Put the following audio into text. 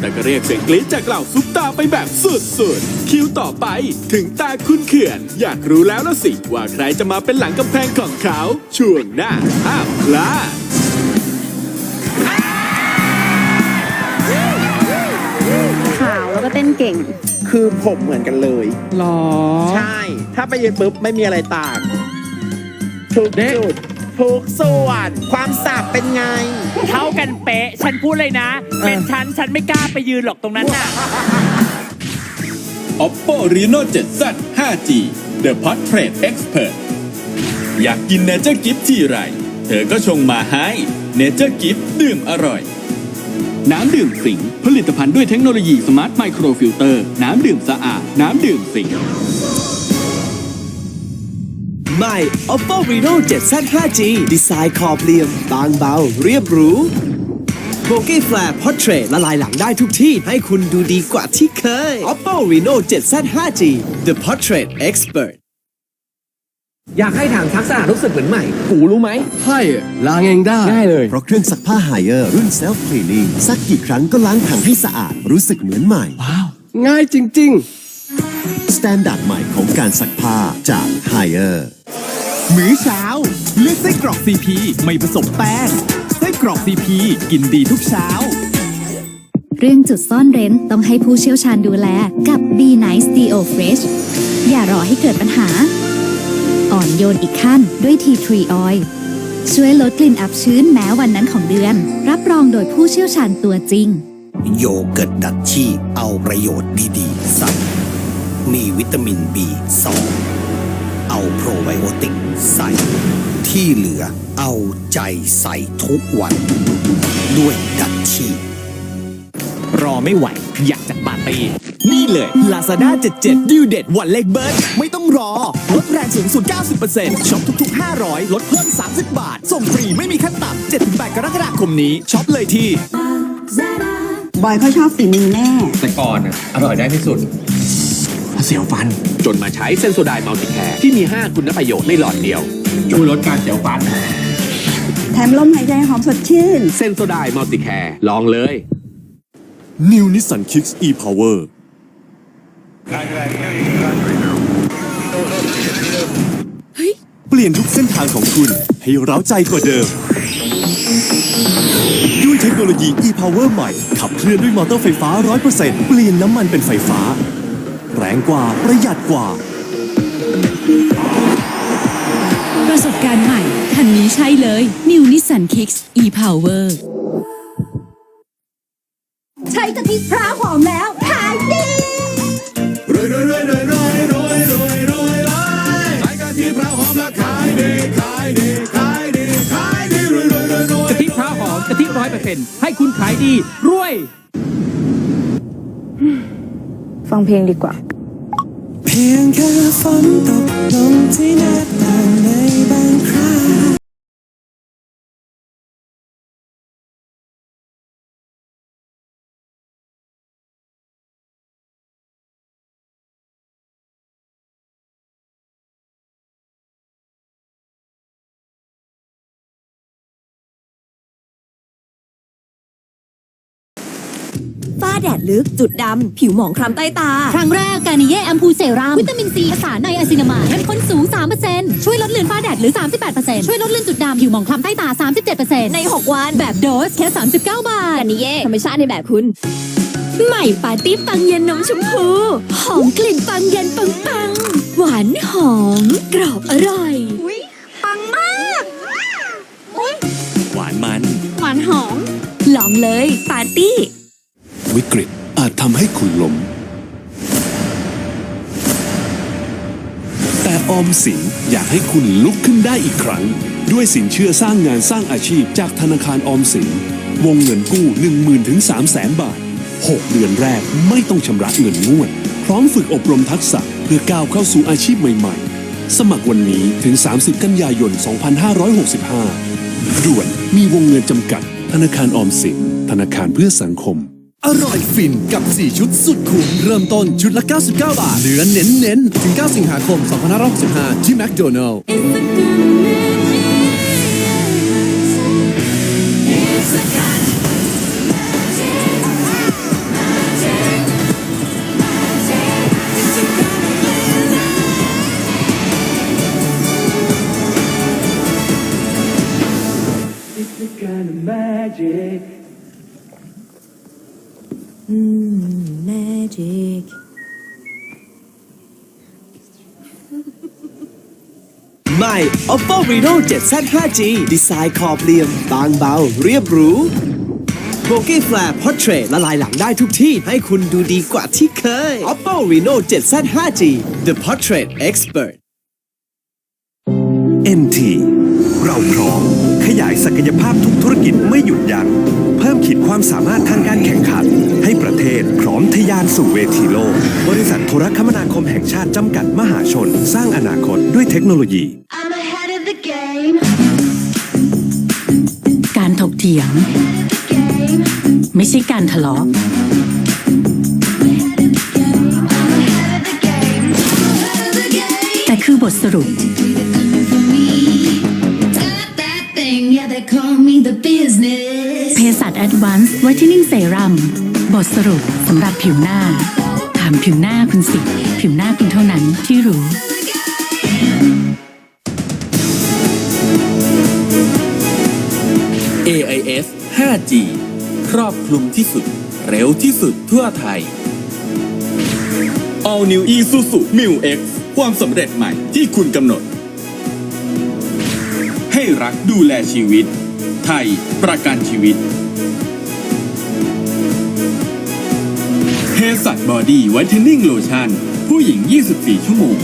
แต่ก็เรียกเสียงกรี๊ดจากเหล่าซุปตาไปแบบสุดๆ คิวต่อไปถึงตาคุณเขื่อน อยากรู้แล้วละสิ ว่าใครจะมาเป็นหลังกำแพงของเขา ช่วงหน้าห้ามพลาดขาวแล้วก็เต้นเก่ง คือผมเหมือนกันเลย หรอ ใช่ ถ้าไปยืนปุ๊บไม่มีอะไรต่างทุกจุดทุกส่วน ความสับเป็นไง เท่ากันเป๊ะ ฉันพูดเลยนะ เป็นฉันฉันไม่กล้าไปยืนหรอกตรงนั้นน่ะ Oppo Reno 7Z 5G The Portrait Expert อยากกินเนเจอร์กิฟที่ไร เธอก็ชงมาให้เนเจอร์กิฟดื่มอร่อย น้ำดื่มสิงผลิตภัณฑ์ด้วยเทคโนโลยีสมาร์ทไมโครฟิลเตอร์ น้ำดื่มสะอาด น้ำดื่มสิง ใหม่ Oppo Reno 7Z 5G ดีไซน์คอเพลียม บางเบา เรียบหรู โบกี้แฟลร์พอร์เทรตละลายหลังได้ทุกที่ ให้คุณดูดีกว่าที่เคย Oppo Reno 7Z 5G The Portrait Expert อยากให้ถังทักษะรู้สึกเหมือนใหม่ กูรู้ไหม ใช่ล้างเองได้ง่ายเลย เพราะเครื่องซักผ้าไฮเออร์รุ่นเซลฟ์คลีนิ่งซักกี่ครั้งก็ล้างถังให้สะอาดรู้สึกเหมือนใหม่ง่ายจริงสแตนดาร์ดใหม่ของการซักผ้าจากไฮเออร์มื้อเช้า เลือกไส้กรอกซีพีไม่ผสมแป้งไส้ก รอกซีพีกินดีทุกเช้า เรื่องจุดซ่อนเร้นต้องให้ผู้เชี่ยวชาญดูแลกับ Be Nice Deo Fresh อย่ารอให้เกิดปัญหา อ่อนโยนอีกขั้นด้วย Tea Tree Oil ช่วยลดกลิ่นอับชื้นแม้วันนั้นของเดือน รับรองโดยผู้เชี่ยวชาญตัวจริง โยเกิร์ตดัชชีเอาประโยชน์ดีๆใส่มีวิตามิน B2 เอาโปรไบโอติกใส่ ที่เหลือเอาใจใส่ทุกวัน ด้วยดัชชีรอไม่ไหว อยากจัดปาร์ตี้นี่เลย Lazada 77 ดิวเด็ดวันเล็กเบิร์ดไม่ต้องรอ ลดแรงสูงสุด 90%ช็อปทุกๆ 500 ลดเพิ่ม 30 บาท ส่งฟรีไม่มีขั้นต่ำ7-8 กรกฎาคมนี้ช็อปเลยที่ บอยเขาชอบฝีมือแน่แต่ก่อนอร่อยได้ที่สุด เสียวฟัน จนมาใช้เซนโซไดมัลติแคร์ที่มี 5 คุณประโยชน์ในหลอดเดียว ช่วยลดการเสียวฟัน แถมลมหายใจหอมสดชื่น เซนโซไดมัลติแคร์ลองเลย New Nissan Kicks e-Power เปลี่ยนทุกเส้นทางของคุณ ให้เร้าใจกว่าเดิม ด้วยเทคโนโลยี e-Power ใหม่ ขับเคลื่อนด้วยมอเตอร์ไฟฟ้า 100%เปลี่ยนน้ำมันเป็นไฟฟ้าแร งกว่าประหยัดกว่า ประสบการณ์ใหม่ คันนี้ใช่เลย New Nissan Kicks e-Power ใช้กะทิพร้าวหอมแล้ว ขายดีกะทิพร้าวหอมกะทิร้อยเปอร์เซ็นต์ให้คุณขายดีรวย ฟังเพลงดีกว่า เพียงแค่ฝนตกลงที่หน้าต่างในบางครา ฝ้าแดดลึก จุดดำ ผิวหมองคล้ำใต้ตา ครั้งแรกการนิเย่แอมพูเซรั่มวิตามินซีสารในอะซินามายเข้มข้นสูง 3%ช่วยลดเลือนฝ้าแดดหรือ 38%ช่วยลดเลือนจุดดำ ผิวหมองคล้ำใต้ตา 37%ใน 6 วัน แบบโดสแค่ 39 บาทกันนี้เย่ธรรมชาติในแบบคุณ ใหม่ปาร์ตี้ปังเย็นนมชมพู หอมกลิ่นปังเย็นปังปัง หวานหอม กรอบอร่อยปังมากหวานมัน หวานหอมลองเลยปาร์ตี้ วิกฤตอาจทำให้คุณล้ม แต่ออมสินอยากให้คุณลุกขึ้นได้อีกครั้ง ด้วยสินเชื่อสร้างงานสร้างอาชีพจากธนาคารออมสิน วงเงินกู้ 1 0,000ถึง3 0 0แสนบาท 6 เดือนแรกไม่ต้องชำระเงินงวด พร้อมฝึกอบรมทักษะเพื่อก้าวเข้าสู่อาชีพใหม่ ๆ สมัครวันนี้ถึง 30 กันยายน 2565 ด่วนมีวงเงินจำกัด ธนาคารออมสินธนาคารเพื่อสังคม อร่อยฟินกับ 4 ชุดสุดคุ้มเริ่มต้นชุดละ 99 บาท เหลือเน้นเน้นถึง 9 สิงหาคม 2565 ที่แมคโดนัลล์การ magic ใหม่ Oppo Reno 7Z 5G ดีไซน์คอบเปลี่ยม บางเบา เรียบหรูโบกี้แฟลร์พอร์เทรละลายหลังได้ทุกที่ ให้คุณดูดีกว่าที่เคย Oppo Reno 7Z 5G The Portrait Expert NT เราพร้อมขยายศักยภาพทุกธุรกิจไม่หยุดยัง้งเพิ่มขีดความสามารถทางการแข่งขัน ให้ประเทศพร้อมทะยานสู่เวทีโลก บริษัทโทรคมนาคมแห่งชาติจำกัดมหาชน สร้างอนาคตด้วยเทคโนโลยี I'm ahead of the game การถกเถียง ไม่ใช่การทะเลาะแต่คือบทสรุป yeah they call me the business เภสัช Advanced Whitening Serum บทสรุปสำหรับผิวหน้า ถามผิวหน้าคุณสิ ผิวหน้าคุณเท่านั้นที่รู้ AIS 5G ครอบคลุมที่สุด เร็วที่สุดทั่วไทย All New Isuzu Mu X ความสำเร็จใหม่ที่คุณกำหนดให้ รักดูแลชีวิต ไทยประกันชีวิตเฮสัตบอดี้ไวท์เทนนิ่งโลชั่นผู้หญิง 24 ชั่วโมง